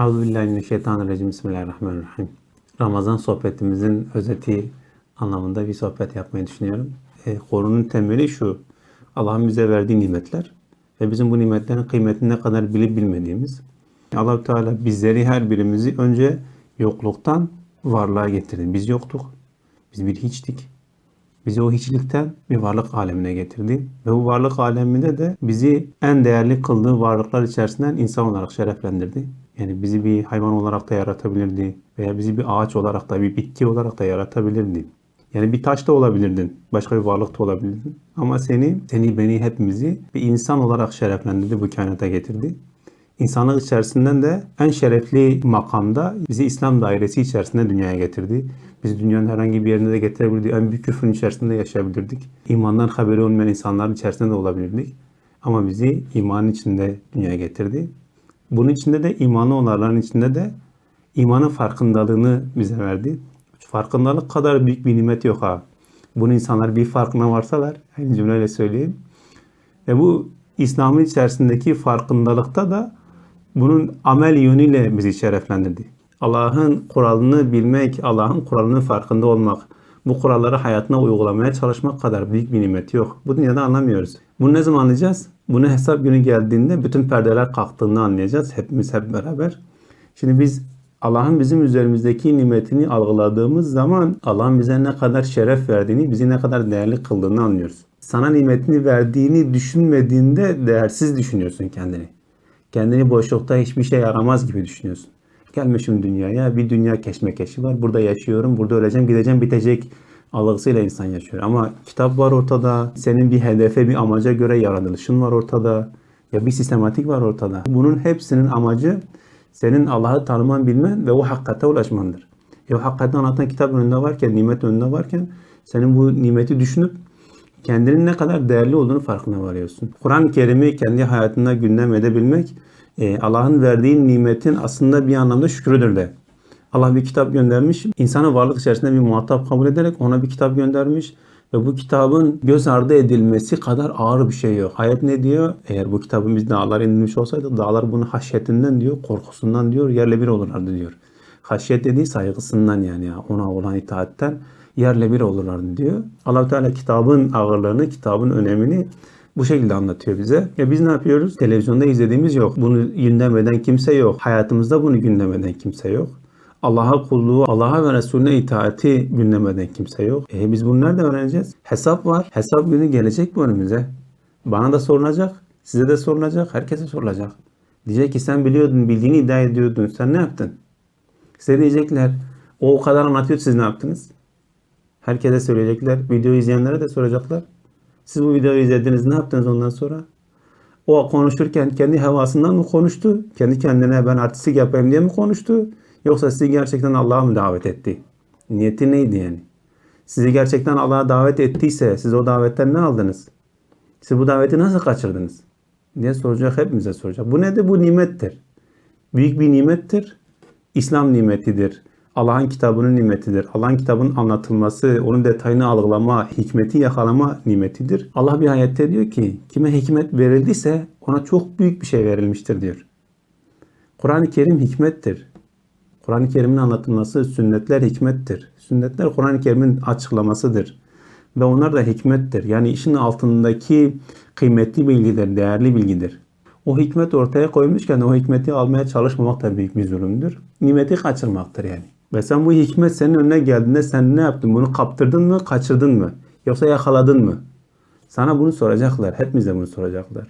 Euzubillahimineşşeytanirracim. Bismillahirrahmanirrahim. Ramazan sohbetimizin özeti anlamında bir sohbet yapmayı düşünüyorum. E, konunun temeli şu. Allah'ın bize verdiği nimetler ve bizim bu nimetlerin kıymetini ne kadar bilip bilmediğimiz. allah Teala bizleri her birimizi önce yokluktan varlığa getirdi. Biz yoktuk. Biz bir hiçtik. Bizi o hiçlikten bir varlık alemine getirdi. Ve bu varlık aleminde de bizi en değerli kıldığı varlıklar içerisinden insan olarak şereflendirdi. Yani bizi bir hayvan olarak da yaratabilirdi. Veya bizi bir ağaç olarak da bir bitki olarak da yaratabilirdi. Yani bir taş da olabilirdin. Başka bir varlık da olabilirdin. Ama seni, seni, beni, hepimizi bir insan olarak şereflendirdi, bu kainata getirdi. İnsanlık içerisinden de en şerefli makamda bizi İslam dairesi içerisinde dünyaya getirdi. Biz dünyanın herhangi bir yerinde de getirebilirdi. En büyük küfrün içerisinde yaşayabilirdik. İmandan haberi olmayan insanların içerisinde de olabilirdik. Ama bizi imanın içinde dünyaya getirdi. Bunun içinde de imanı olanların içinde de imanın farkındalığını bize verdi. Farkındalık kadar büyük bir nimet yok ha. Bunu insanlar bir farkına varsalar, aynı cümleyle söyleyeyim. Ve bu İslam'ın içerisindeki farkındalıkta da bunun amel yönüyle bizi şereflendirdi. Allah'ın kuralını bilmek, Allah'ın kuralının farkında olmak, bu kuralları hayatına uygulamaya çalışmak kadar büyük bir nimet yok. Bu dünyada anlamıyoruz. Bunu ne zaman anlayacağız? Bunu hesap günü geldiğinde bütün perdeler kalktığını anlayacağız. Hepimiz hep beraber. Şimdi biz Allah'ın bizim üzerimizdeki nimetini algıladığımız zaman Allah'ın bize ne kadar şeref verdiğini, bizi ne kadar değerli kıldığını anlıyoruz. Sana nimetini verdiğini düşünmediğinde değersiz düşünüyorsun kendini. Kendini boşlukta hiçbir şey yaramaz gibi düşünüyorsun. Gelmişim dünyaya, bir dünya keşmekeşi var. Burada yaşıyorum, burada öleceğim, gideceğim, bitecek algısıyla insan yaşıyor. Ama kitap var ortada, senin bir hedefe, bir amaca göre yaratılışın var ortada. Ya bir sistematik var ortada. Bunun hepsinin amacı senin Allah'ı tanıman, bilmen ve o hakikate ulaşmandır. E o hakikati anlatan kitap önünde varken, nimet önünde varken senin bu nimeti düşünüp kendinin ne kadar değerli olduğunu farkına varıyorsun. Kur'an-ı Kerim'i kendi hayatında gündem edebilmek e, Allah'ın verdiği nimetin aslında bir anlamda şükrüdür de. Allah bir kitap göndermiş. İnsanı varlık içerisinde bir muhatap kabul ederek ona bir kitap göndermiş. Ve bu kitabın göz ardı edilmesi kadar ağır bir şey yok. Hayat ne diyor? Eğer bu kitabın biz dağlara inilmiş olsaydı dağlar bunu haşyetinden diyor, korkusundan diyor, yerle bir olurlardı diyor. Haşyet dediği saygısından yani ya, ona olan itaatten yerle bir olurlardı diyor. allah Teala kitabın ağırlığını, kitabın önemini bu şekilde anlatıyor bize. Ya biz ne yapıyoruz? Televizyonda izlediğimiz yok. Bunu gündem eden kimse yok. Hayatımızda bunu gündem eden kimse yok. Allah'a kulluğu, Allah'a ve Resulüne itaati gündem eden kimse yok. E biz bunu nerede öğreneceğiz? Hesap var. Hesap günü gelecek bu önümüze. Bana da sorulacak, size de sorulacak, herkese sorulacak. Diyecek ki sen biliyordun, bildiğini iddia ediyordun. Sen ne yaptın? Size diyecekler, o o kadar anlatıyor, siz ne yaptınız? Herkese söyleyecekler. Video izleyenlere de soracaklar. Siz bu videoyu izlediniz, ne yaptınız ondan sonra? O konuşurken kendi havasından mı konuştu? Kendi kendine ben artistik yapayım diye mi konuştu? Yoksa sizi gerçekten Allah'a mı davet etti? Niyeti neydi yani? Sizi gerçekten Allah'a davet ettiyse siz o davetten ne aldınız? Siz bu daveti nasıl kaçırdınız? diye soracak hepimize soracak. Bu nedir? Bu nimettir. Büyük bir nimettir. İslam nimetidir. Allah'ın kitabının nimetidir. Allah'ın kitabının anlatılması, onun detayını algılama, hikmeti yakalama nimetidir. Allah bir ayette diyor ki, kime hikmet verildiyse ona çok büyük bir şey verilmiştir diyor. Kur'an-ı Kerim hikmettir. Kur'an-ı Kerim'in anlatılması, sünnetler hikmettir. Sünnetler Kur'an-ı Kerim'in açıklamasıdır. Ve onlar da hikmettir. Yani işin altındaki kıymetli bilgidir, değerli bilgidir. O hikmet ortaya koymuşken o hikmeti almaya çalışmamak da büyük bir zulümdür. Nimeti kaçırmaktır yani. Ve sen bu hikmet senin önüne geldiğinde sen ne yaptın? Bunu kaptırdın mı, kaçırdın mı? Yoksa yakaladın mı? Sana bunu soracaklar. Hepimize bunu soracaklar.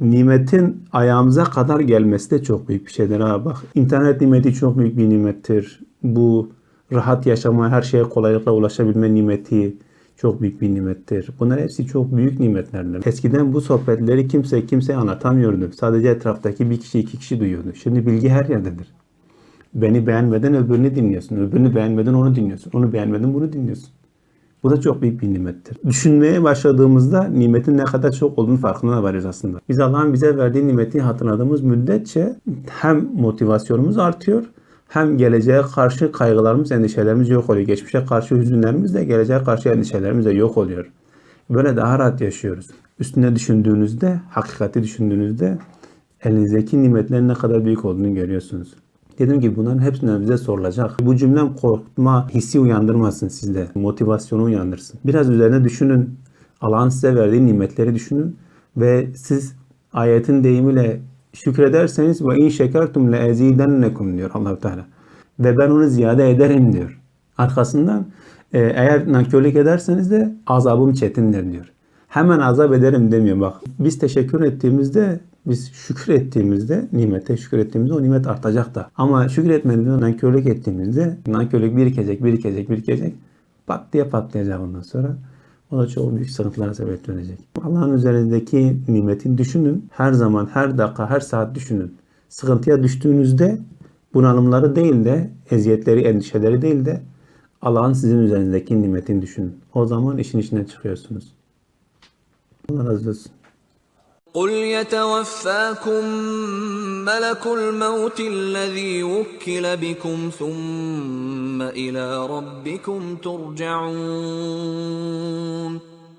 Nimetin ayağımıza kadar gelmesi de çok büyük bir şeydir. Ha bak internet nimeti çok büyük bir nimettir. Bu rahat yaşama, her şeye kolaylıkla ulaşabilme nimeti çok büyük bir nimettir. Bunlar hepsi çok büyük nimetlerdir. Eskiden bu sohbetleri kimse kimseye anlatamıyordu. Sadece etraftaki bir kişi iki kişi duyuyordu. Şimdi bilgi her yerdedir. Beni beğenmeden öbürünü dinliyorsun. Öbürünü beğenmeden onu dinliyorsun. Onu beğenmeden bunu dinliyorsun. Bu da çok büyük bir nimettir. Düşünmeye başladığımızda nimetin ne kadar çok olduğunu farkına varız aslında. Biz Allah'ın bize verdiği nimeti hatırladığımız müddetçe hem motivasyonumuz artıyor hem geleceğe karşı kaygılarımız, endişelerimiz yok oluyor. Geçmişe karşı hüzünlerimiz de geleceğe karşı endişelerimiz de yok oluyor. Böyle daha rahat yaşıyoruz. Üstüne düşündüğünüzde, hakikati düşündüğünüzde elinizdeki nimetlerin ne kadar büyük olduğunu görüyorsunuz. Dediğim gibi bunların hepsinden bize sorulacak. Bu cümlem korkma hissi uyandırmasın sizde. Motivasyonu uyandırsın. Biraz üzerine düşünün. Allah'ın size verdiği nimetleri düşünün. Ve siz ayetin deyimiyle şükrederseniz ve in şekertum le ezidennekum diyor allah Teala. Ve ben onu ziyade ederim diyor. Arkasından e, eğer nankörlük ederseniz de azabım çetindir diyor. Hemen azap ederim demiyor bak. Biz teşekkür ettiğimizde, biz şükür ettiğimizde, nimete şükür ettiğimizde o nimet artacak da. Ama şükür etmediğimizde, nankörlük ettiğimizde nankörlük birikecek, birikecek, birikecek. Pat diye patlayacak ondan sonra. O da çok büyük sıkıntılara sebep verecek. Allah'ın üzerindeki nimetin düşünün. Her zaman, her dakika, her saat düşünün. Sıkıntıya düştüğünüzde bunalımları değil de, eziyetleri, endişeleri değil de Allah'ın sizin üzerindeki nimetini düşünün. O zaman işin içinden çıkıyorsunuz. Allah razı olsun. قل يتوفاكم ملك الموت الذي وكل بكم ثم إلى ربكم ترجعون